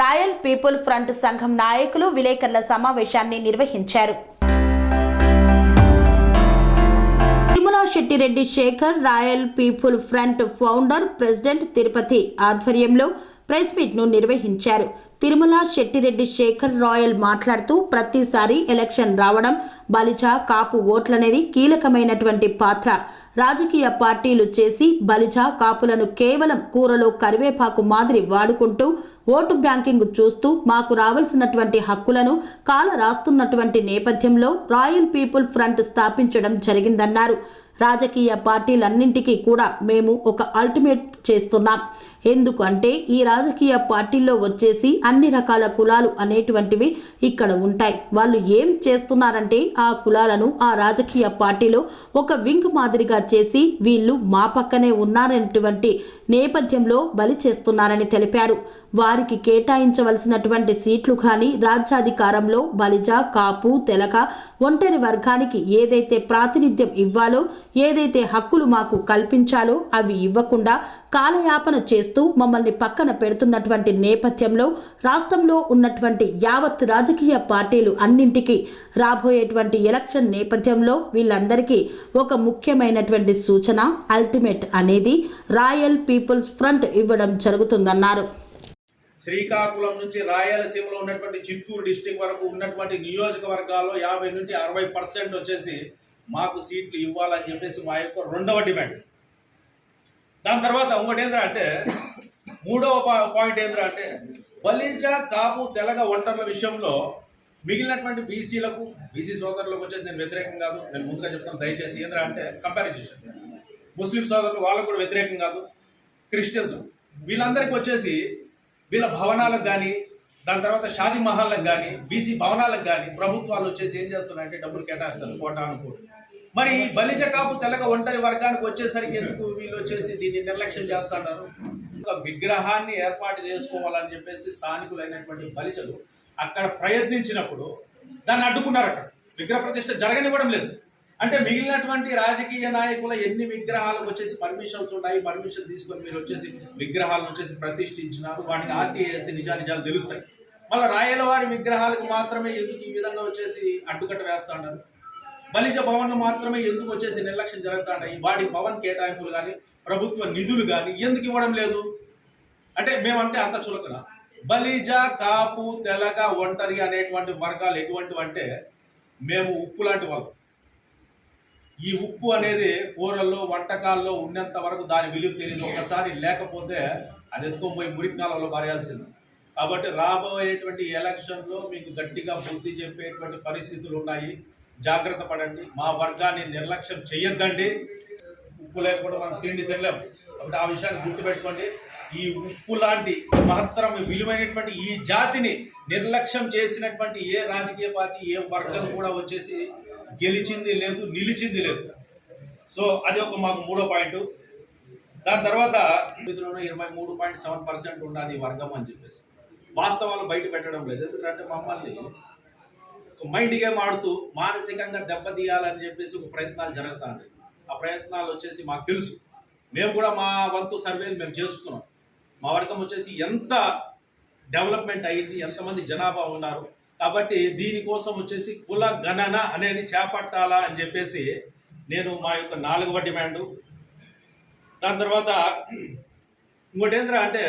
Royal people front సంఘం నాయకులు విలేకరుల సమావేశాన్ని నిర్వహించారు. Tirumala Settireddy Sekhar royal people front founder president Tirupati ఆధ్వర్యంలో ప్రెస్ మీట్ను నిర్వహించారు. తిరుమల శెట్టిరెడ్డి శేఖర్ రాయల్ మాట్లాడుతూ ప్రతిసారి ఎలక్షన్ రావడం బలిచ కాపు ఓట్లనేది కీలకమైనటువంటి పాత్ర. రాజకీయ పార్టీలు చేసి బలిచ కాపులను కేవలం కూరలో కరివేపాకు మాదిరి వాడుకుంటూ ఓటు బ్యాంకింగ్ చూస్తూ మాకు రావాల్సినటువంటి హక్కులను కాల రాస్తున్నటువంటి నేపథ్యంలో రాయల్ పీపుల్ ఫ్రంట్ స్థాపించడం జరిగిందన్నారు. రాజకీయ పార్టీలన్నింటికీ కూడా మేము ఒక అల్టిమేట్ చేస్తున్నాం. ఎందుకంటే ఈ రాజకీయ పార్టీల్లో వచ్చేసి అన్ని రకాల కులాలు అనేటువంటివి ఇక్కడ ఉంటాయి. వాళ్ళు ఏం చేస్తున్నారంటే ఆ కులాలను ఆ రాజకీయ పార్టీలో ఒక వింగ్ మాదిరిగా చేసి వీళ్ళు మా పక్కనే ఉన్నారనేటువంటి నేపథ్యంలో బలి చేస్తున్నారని తెలిపారు. వారికి కేటాయించవలసినటువంటి సీట్లు కానీ రాజ్యాధికారంలో బలిజ కాపు తెలక ఒంటరి వర్గానికి ఏదైతే ప్రాతినిధ్యం ఇవ్వాలో ఏదైతే హక్కులు మాకు కల్పించాలో అవి ఇవ్వకుండా కాలయాపన చేస్తూ మమ్మల్ని పక్కన పెడుతున్నటువంటి నేపథ్యంలో రాష్ట్రంలో ఉన్నటువంటి యావత్ రాజకీయ పార్టీలు అన్నింటికీ రాబోయేటువంటి ఎలక్షన్ నేపథ్యంలో వీళ్ళందరికీ ఒక ముఖ్యమైనటువంటి సూచన అల్టిమేట్ అనేది రాయల్ పీపుల్స్ ఫ్రంట్ ఇవ్వడం జరుగుతుందన్నారు. శ్రీకాకుళం నుంచి రాయలసీమలో ఉన్నటువంటి చిత్తూరు డిస్టిక్ వరకు ఉన్నటువంటి నియోజకవర్గాల్లో యాభై నుండి అరవై పర్సెంట్ వచ్చేసి మాకు సీట్లు ఇవ్వాలని చెప్పేసి మా యొక్క రెండవ డిమాండ్. దాని తర్వాత ఇంకోటి ఏంద్రా అంటే మూడవ పాయింట్ ఏంద్రా అంటే బలిజ కాపు తెలగ ఒంటర్ల విషయంలో మిగిలినటువంటి బీసీలకు బీసీ సోదరులకు వచ్చేసి నేను వ్యతిరేకం కాదు నేను ముందుగా చెప్తాను దయచేసి ఏంద్రా అంటే కంపారిజేషన్ ముస్లిం సోదరులు వాళ్ళకు కూడా వ్యతిరేకం కాదు క్రిస్టియన్స్. వీళ్ళందరికీ వచ్చేసి వీళ్ళ భవనాలకు కానీ దాని తర్వాత షాదీ మహల్లకు కానీ బీసీ భవనాలకు కానీ ప్రభుత్వాలు వచ్చేసి ఏం చేస్తున్నారంటే డబ్బులు కేటాయిస్తారు కోటా అనుకోండి. మరి బలిజ కాపు తెల్లగా ఒంటరి వర్గానికి వచ్చేసరికి ఎందుకు వీళ్ళు వచ్చేసి దీన్ని నిర్లక్ష్యం చేస్తున్నారు? ఒక విగ్రహాన్ని ఏర్పాటు చేసుకోవాలని చెప్పేసి స్థానికులైనటువంటి బలిజలు అక్కడ ప్రయత్నించినప్పుడు దాన్ని అడ్డుకున్నారు అక్కడ. విగ్రహ ప్రతిష్ట జరగనివ్వడం లేదు. అంటే మిగిలినటువంటి రాజకీయ నాయకుల ఎన్ని విగ్రహాలకు వచ్చేసి పర్మిషన్స్ ఉన్నాయి పర్మిషన్ తీసుకొని మీరు వచ్చేసి విగ్రహాలను వచ్చేసి ప్రతిష్ఠించినారు. వాటికి ఆర్టీఏ నిజానిజాలు తెలుస్తాయి. మళ్ళీ రాయలవారి విగ్రహాలకు మాత్రమే ఎందుకు ఈ విధంగా వచ్చేసి అడ్డుకట్ట వేస్తా ఉన్నారు బలిజ భవన్ మాత్రమే ఎందుకు వచ్చేసి నిర్లక్ష్యం జరుగుతున్నాయి వాడి భవన్ కేటాయింపులు కానీ ప్రభుత్వ నిధులు కానీ ఎందుకు ఇవ్వడం లేదు? అంటే మేమంటే అంత చులకన. బలిజ కాపు తెలగ ఒంటరి అనేటువంటి వర్గాలు ఎటువంటివి అంటే మేము ఉప్పు లాంటి వాళ్ళం. ఈ ఉప్పు అనేది కూరల్లో వంటకాల్లో ఉన్నంత వరకు దాని విలువ తెలియదు. ఒకసారి లేకపోతే అది ఎత్తుకొని పోయి మురికి కాలంలో పారేయాల్సింది. కాబట్టి రాబోయేటువంటి ఎలక్షన్లో మీకు గట్టిగా బుద్ధి చెప్పేటువంటి పరిస్థితులు ఉన్నాయి. జాగ్రత్త పడండి. మా వర్గాన్ని నిర్లక్ష్యం చెయ్యొద్దండి. ఉప్పు లేకుండా మనం తిండి తినలేం. కాబట్టి ఆ విషయాన్ని గుర్తుపెట్టుకోండి. ఈ ఉప్పు లాంటి మహత్తరం విలువైనటువంటి ఈ జాతిని నిర్లక్ష్యం చేసినటువంటి ఏ రాజకీయ పార్టీ ఏ వర్గం కూడా వచ్చేసి గెలిచింది లేదు నిలిచింది లేదు. సో అది ఒక మాకు మూడో పాయింట్. దాని తర్వాత ఇరవై మూడు పాయింట్ సెవెన్ పర్సెంట్ ఉన్నది వర్గం అని చెప్పేసి. వాస్తవాలు బయట పెట్టడం లేదు. ఎందుకంటే మమ్మల్ని మైండ్ గేమ్ ఆడుతూ మానసికంగా దెబ్బతీయాలని చెప్పేసి ఒక ప్రయత్నాలు జరుగుతుంది. ఆ ప్రయత్నాలు వచ్చేసి మాకు తెలుసు. మేము కూడా మా వంతు సర్వేలు మేము చేసుకున్నాం. మా వర్గం వచ్చేసి ఎంత డెవలప్మెంట్ అయింది ఎంతమంది జనాభా ఉన్నారు కాబట్టి దీనికోసం వచ్చేసి కుల గణన అనేది చేపట్టాలా అని చెప్పేసి నేను మా యొక్క నాలుగవ డిమాండు. దాని తర్వాత ఇంకోటి ఏంద్రా అంటే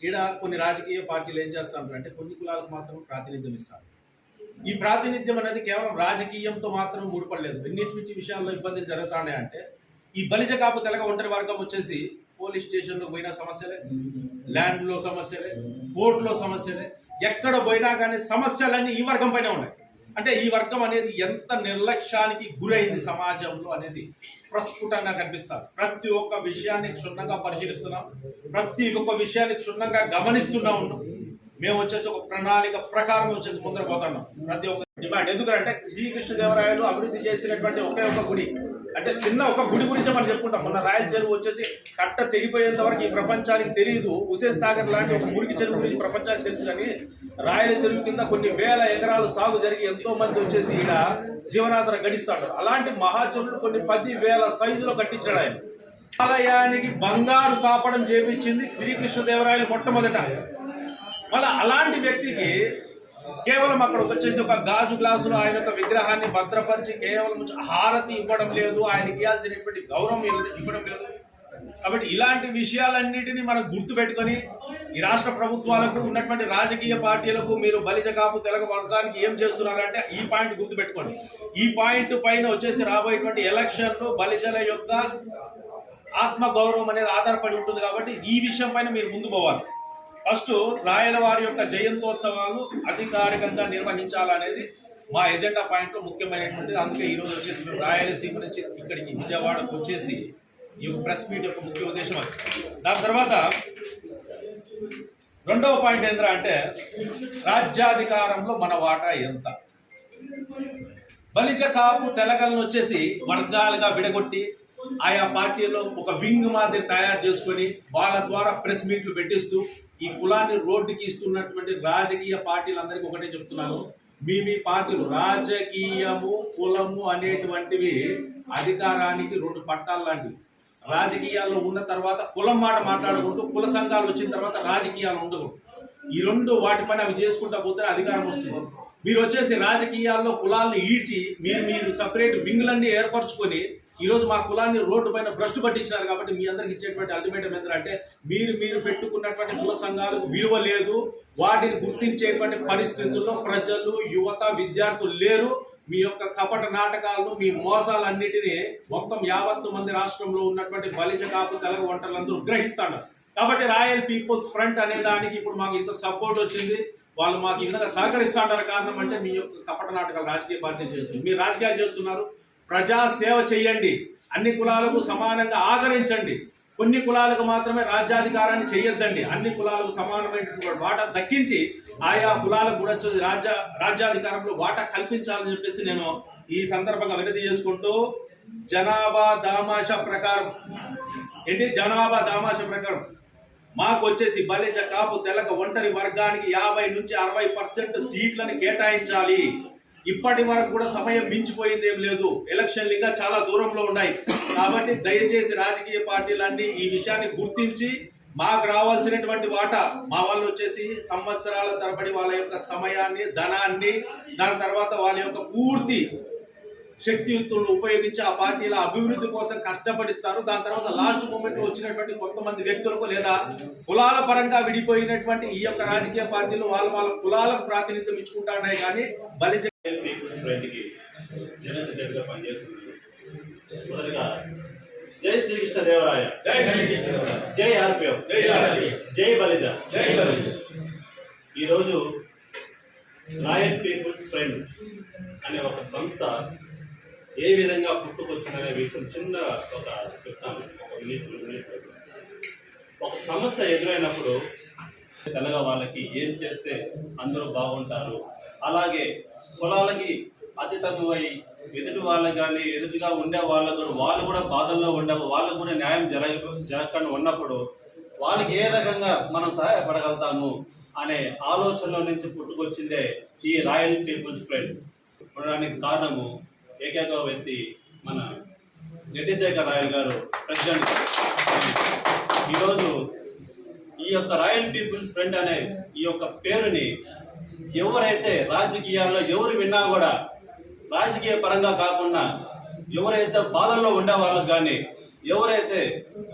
ఈడ కొన్ని రాజకీయ పార్టీలు ఏం చేస్తాను అంటే కొన్ని కులాలకు మాత్రం ప్రాతినిధ్యం ఇస్తారు. ఈ ప్రాతినిధ్యం అనేది కేవలం రాజకీయంతో మాత్రం ముడిపడలేదు. ఎన్నిటి విషయాల్లో ఇబ్బందులు జరుగుతున్నాయి అంటే ఈ బలిజ కాపు తెలగ ఒంటరి వర్గం వచ్చేసి పోలీస్ స్టేషన్లో పోయిన సమస్యలే ల్యాండ్లో సమస్యలే కోర్టులో సమస్యలే ఎక్కడ పోయినా కానీ సమస్యలన్నీ ఈ వర్గం పైన ఉన్నాయి. అంటే ఈ వర్గం అనేది ఎంత నిర్లక్ష్యానికి గురైంది సమాజంలో అనేది ప్రస్ఫుటంగా కనిపిస్తారు. ప్రతి ఒక్క విషయాన్ని క్షుణ్ణంగా పరిశీలిస్తున్నాం. ప్రతి ఒక్క విషయాన్ని క్షుణ్ణంగా గమనిస్తున్నా ఉన్నాం. మేము వచ్చేసి ఒక ప్రణాళిక ప్రకారం వచ్చేసి ముందర పోతున్నాం. ప్రతి ఒక్క డిమాండ్. ఎందుకంటే శ్రీకృష్ణదేవరాయలు అభివృద్ధి చేసినటువంటి ఒకే ఒక గుడి. అంటే చిన్న ఒక గుడి గురించి మనం చెప్పుకుంటాం. మన రాయల చెరువు వచ్చేసి కట్ట తెగిపోయేంత వరకు ఈ ప్రపంచానికి తెలియదు హుసేన్ సాగర్ లాంటి ఒక మురికి చెరువు గురించి ప్రపంచానికి తెలుసు కానీ రాయల చెరువు కింద కొన్ని వేల ఎకరాలు సాగు జరిగి ఎంతో మంది వచ్చేసి ఈడ జీవనాధార గడిస్తాడు. అలాంటి మహా చెరువులు కొన్ని పది వేల సైజులో కట్టించాడు ఆయన. ఆలయానికి బంగారు తాపడం చేపించింది శ్రీకృష్ణదేవరాయలు మొట్టమొదట. మళ్ళీ అలాంటి వ్యక్తికి కేవలం అక్కడ వచ్చేసి ఒక గాజు గ్లాసులో ఆయన యొక్క విగ్రహాన్ని భద్రపరిచి కేవలం హారతి ఇవ్వడం లేదు ఆయనకి ఇవ్వాల్సినటువంటి గౌరవం ఇవ్వడం లేదు. కాబట్టి ఇలాంటి విషయాలన్నిటినీ మనం గుర్తుపెట్టుకొని ఈ రాష్ట్ర ప్రభుత్వాలకు ఉన్నటువంటి రాజకీయ పార్టీలకు మీరు బలిజ కాపు తెలగ వర్గానికి ఏం చేస్తున్నారంటే ఈ పాయింట్ గుర్తుపెట్టుకోండి. ఈ పాయింట్ పైన వచ్చేసి రాబోయేటువంటి ఎలక్షన్లు బలిజల యొక్క ఆత్మ గౌరవం అనేది ఆధారపడి ఉంటుంది కాబట్టి ఈ విషయం పైన మీరు ముందు పోవాలి. ఫస్ట్ రాయల వారి యొక్క జయంతోత్సవాలు అధికారికంగా నిర్వహించాలనేది మా ఎజెండా పాయింట్లో ముఖ్యమైనటువంటిది. అందుకే ఈరోజు వచ్చేసి మేము రాయలసీమ నుంచి ఇక్కడికి విజయవాడకు వచ్చేసి ఈ ప్రెస్ మీట్ యొక్క ముఖ్య ఉద్దేశం అది. దాని తర్వాత రెండవ పాయింట్ ఏంద్రా అంటే రాజ్యాధికారంలో మన వాటా ఎంత? బలిజ కాపు తెలగలను వచ్చేసి వర్గాలుగా విడగొట్టి ఆయా పార్టీలో ఒక వింగ్ మాదిరి తయారు చేసుకొని వాళ్ళ ద్వారా ప్రెస్ మీట్లు పెట్టిస్తూ ఈ కులాన్ని రోడ్డుకి ఇస్తున్నటువంటి రాజకీయ పార్టీలందరికీ ఒకటే చెప్తున్నాను. మీ మీ పార్టీలు రాజకీయము కులము అనేటువంటివి అధికారానికి రెండు పట్టాలు లాంటివి. రాజకీయాల్లో ఉన్న తర్వాత కులం మాట మాట్లాడకూడదు కుల సంఘాలు వచ్చిన తర్వాత రాజకీయాలు ఉండకూడదు. ఈ రెండు వాటి పైన అవి చేసుకుంటా పోతే అధికారం వస్తుంది. మీరు వచ్చేసి రాజకీయాల్లో కులాలను ఈడ్చి మీరు మీరు సపరేట్ వింగులన్నీ ఏర్పరచుకొని ఈరోజు మా కులాన్ని రోడ్డు పైన భ్రష్టు పట్టించినారు కాబట్టి మీ అందరికి ఇచ్చేటువంటి అల్టిమేటం ఏంటంటే మీరు మీరు పెట్టుకున్నటువంటి కుల సంఘాలకు విలువ లేదు. వాటిని గుర్తించేటువంటి పరిస్థితుల్లో ప్రజలు యువత విద్యార్థులు లేరు. మీ యొక్క కపట నాటకాలను మీ మోసాలన్నిటినీ మొత్తం యావత్తు మంది రాష్ట్రంలో ఉన్నటువంటి బలిజ కాపు తెలగ వంటలందరూ గ్రహిస్తాడు కాబట్టి రాయల్ పీపుల్స్ ఫ్రంట్ అనే దానికి ఇప్పుడు మాకు ఇంత సపోర్ట్ వచ్చింది. వాళ్ళు మాకు ఈ విధంగా సహకరిస్తాడారు. కారణం అంటే మీ యొక్క కపట నాటకాలు రాజకీయ పార్టీ చేస్తుంది మీరు రాజకీయాలు చేస్తున్నారు. ప్రజా సేవ చేయండి అన్ని కులాలకు సమానంగా ఆదరించండి. కొన్ని కులాలకు మాత్రమే రాజ్యాధికారాన్ని చేయొద్దండి అన్ని కులాలకు సమానమైనటువంటి వాటా దక్కించి ఆయా కులాలకు కూడా వచ్చి రాజ్య రాజ్యాధికారంలో వాటా కల్పించాలని చెప్పేసి నేను ఈ సందర్భంగా వినతి చేసుకుంటూ జనాభా దామాష ప్రకారం ఏంటి? జనాభా దామాష ప్రకారం మాకు వచ్చేసి బలిజ కాపు తెలక ఒంటరి వర్గానికి యాభై నుంచి అరవై పర్సెంట్ సీట్లను కేటాయించాలి. ఇప్పటి వరకు కూడా సమయం మించిపోయింది ఏం లేదు. ఎలక్షన్లు ఇంకా చాలా దూరంలో ఉన్నాయి. కాబట్టి దయచేసి రాజకీయ పార్టీలన్నీ ఈ విషయాన్ని గుర్తించి మాకు రావాల్సినటువంటి వాటా మా వాళ్ళు వచ్చేసి సంవత్సరాల తరబడి వాళ్ళ యొక్క సమయాన్ని ధనాన్ని దాని తర్వాత వాళ్ళ యొక్క పూర్తి శక్తియుక్తులను ఉపయోగించి ఆ పార్టీల అభివృద్ధి కోసం కష్టపడిస్తారు. దాని తర్వాత లాస్ట్ మూమెంట్ వచ్చినటువంటి కొంతమంది వ్యక్తులకు లేదా కులాల పరంగా విడిపోయినటువంటి ఈ యొక్క రాజకీయ పార్టీలు వాళ్ళ వాళ్ళ కులాలకు ప్రాతినిధ్యం ఇచ్చుకుంటున్నాయి కానీ బలి పీపుల్స్ ఫ్రంట్కి జనరల్ సెక్రటరీగా పనిచేస్తున్నాను మొదటగా జై శ్రీకృష్ణ దేవరాయ. జై శ్రీకృష్ణ జై ఆర్పిఎఫ్ జై ఆర్పిఎఫ్. జై బలిజ. జై బలిజ. ఈరోజు రాయల్ పీపుల్స్ ఫ్రంట్ అనే ఒక సంస్థ ఏ విధంగా పుట్టుకొచ్చిందనే విషయం చిన్న ఒక చెప్తాను. ఒక మినిట్. ఒక సమస్య ఎదురైనప్పుడు తెలగ వాళ్ళకి ఏం చేస్తే అందరూ బాగుంటారు? అలాగే కులాలకి అతీతమై ఎదుటి వాళ్ళకి కానీ ఎదుటిగా ఉండే వాళ్ళకు వాళ్ళు కూడా బాధల్లో ఉండే వాళ్ళకు కూడా న్యాయం జరగ జరగకుండా ఉన్నప్పుడు వాళ్ళకి ఏ రకంగా మనం సహాయపడగలుగుతాము అనే ఆలోచనలో నుంచి పుట్టుకొచ్చిందే ఈ రాయల్ పీపుల్స్ ఫ్రెండ్. ఉండడానికి కారణము ఏకైక వ్యక్తి మన జటిశేఖర్ రాయల్ గారు ప్రెసిడెంట్ ఈరోజు ఈ యొక్క రాయల్ పీపుల్స్ ఫ్రెండ్ అనే ఈ యొక్క పేరుని ఎవరైతే రాజకీయాల్లో ఎవరు విన్నా కూడా రాజకీయ పరంగా కాకుండా ఎవరైతే బాధల్లో ఉండే వాళ్ళకి కానీ ఎవరైతే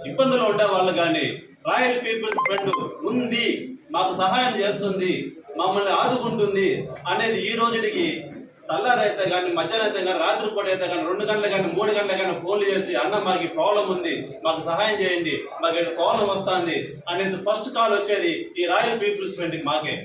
ఇబ్బందులు ఉండే వాళ్ళు కానీ రాయల్ పీపుల్స్ ఫ్రెండ్ ఉంది మాకు సహాయం చేస్తుంది మమ్మల్ని ఆదుకుంటుంది అనేది ఈ రోజుకి తెల్లారైతే కానీ మధ్యాహ్నం అయితే కానీ రాత్రిపూట అయితే కానీ రెండు గంటల కానీ మూడు గంటల కానీ ఫోన్లు చేసి అన్న మాకు ప్రాబ్లం ఉంది మాకు సహాయం చేయండి మాకు కోలం ప్రాబ్లం వస్తుంది అనేసి ఫస్ట్ కాల్ వచ్చేది ఈ రాయల్ పీపుల్స్ ఫ్రెండ్కి మాకే.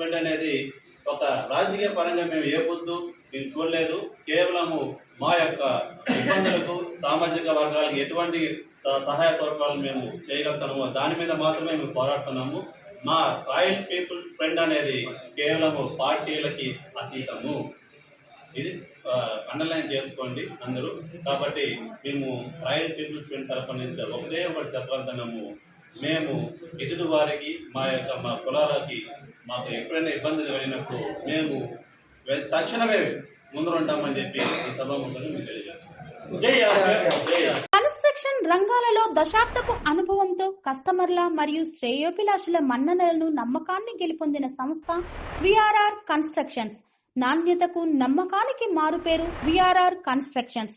ఫ్రంట్ అనేది ఒక రాజకీయ పరంగా మేము ఏ పొద్దు మేము చూడలేదు. కేవలము మా యొక్క ఇబ్బందులకు సామాజిక వర్గాలకు ఎటువంటి స- సహాయ తోడ్పాలు మేము చేయగలుగుతాము దాని మీద మాత్రమే మేము పోరాడుతున్నాము. మా రాయల్ పీపుల్స్ ఫ్రెండ్ అనేది కేవలము పార్టీలకి అతీతము. ఇది అండర్లైన్ చేసుకోండి అందరూ. కాబట్టి మేము రాయల్ పీపుల్స్ ఫ్రెండ్ తరఫు నుంచి ఒకటే ఒకటి చెప్పగలుగుతున్నాము. మేము ఎదుటి వారికి మా యొక్క మా కులాలకి మాకు ఎప్పుడైనా ఇబ్బంది కలిగినప్పుడు మేము తక్షణమే ముందరంటామని చెప్పి ఈ సభాముఖంగా మేము తెలియజేస్తున్నాం. కన్స్ట్రక్షన్ రంగాలలో దశాబ్దపు అనుభవంతో కస్టమర్ల మరియు శ్రేయోభిలాషుల మన్ననలను నమ్మకాన్ని గెలుపొందిన సంస్థ విఆర్ఆర్ కన్స్ట్రక్షన్స్. నాణ్యతకు నమ్మకానికి మారుపేరు VRR constructions.